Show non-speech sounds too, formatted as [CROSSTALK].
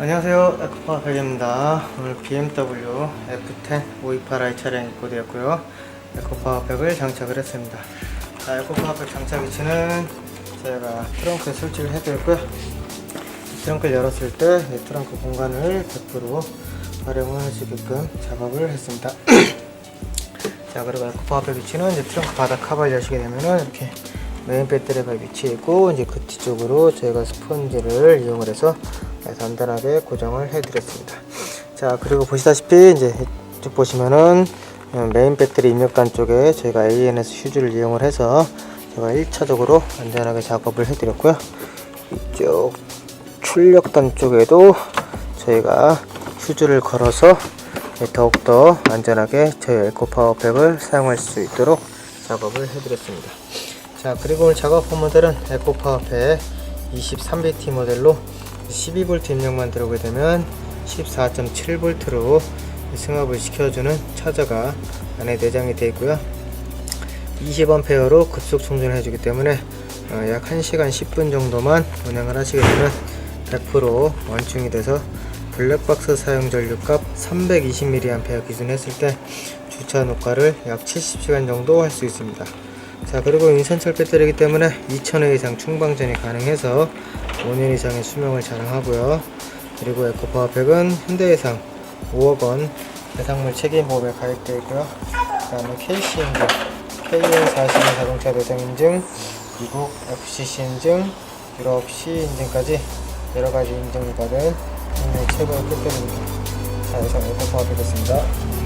안녕하세요. 에코파 백입니다. 오늘 BMW F10 528i 차량 입고되었고요. 에코파 백을 장착을 했습니다. 자 에코파 백 장착 위치는 제가 트렁크에 설치를 해드렸고요. 트렁크를 열었을 때 이 트렁크 공간을 100% 활용을 할수 있게끔 작업을 했습니다. [CLEARS THROAT] 자 그리고 에코파 백 위치는 이제 트렁크 바닥 카바를 여시게 되면은 이렇게 메인 배터리가 위치해 있고 이제 그 뒤쪽으로 저희가 스펀지를 이용을 해서 단단하게 고정을 해드렸습니다. 자 그리고 보시다시피 이제 이쪽 보시면은 메인 배터리 입력단 쪽에 저희가 ANS 휴즈를 이용을 해서 제가 1차적으로 안전하게 작업을 해드렸고요. 이쪽 출력단 쪽에도 저희가 휴즈를 걸어서 더욱더 안전하게 저희 에코 파워팩을 사용할 수 있도록 작업을 해드렸습니다. 자 그리고 오늘 작업 모델은 에코 파워팩 23BT 모델로 12V 입력만 들어오게 되면 14.7V로 승합을 시켜주는 차저가 안에 내장이 되어 있고요. 20A로 급속 충전을 해주기 때문에 어, 약 1시간 10분 정도만 운행을 하시게 되면 100% 완충이 돼서 블랙박스 사용 전류값 320mAh 기준 했을 때 주차 녹화를 약 70시간 정도 할 수 있습니다. 자 그리고 인산철 배터리이기 때문에 2000회 이상 충방전이 가능해서 5년 이상의 수명을 자랑하고요. 그리고 에코파워팩은 현대해상 5억원 배상물 책임보험에 가입되어 있고요. 그 다음에 KC 인증 KN40 자동차 대상 인증 미국 FCC 인증 유럽 C 인증까지 여러가지 인증을 받은 국내 최고의 배터리입니다. 자 이상 에코파워팩이었습니다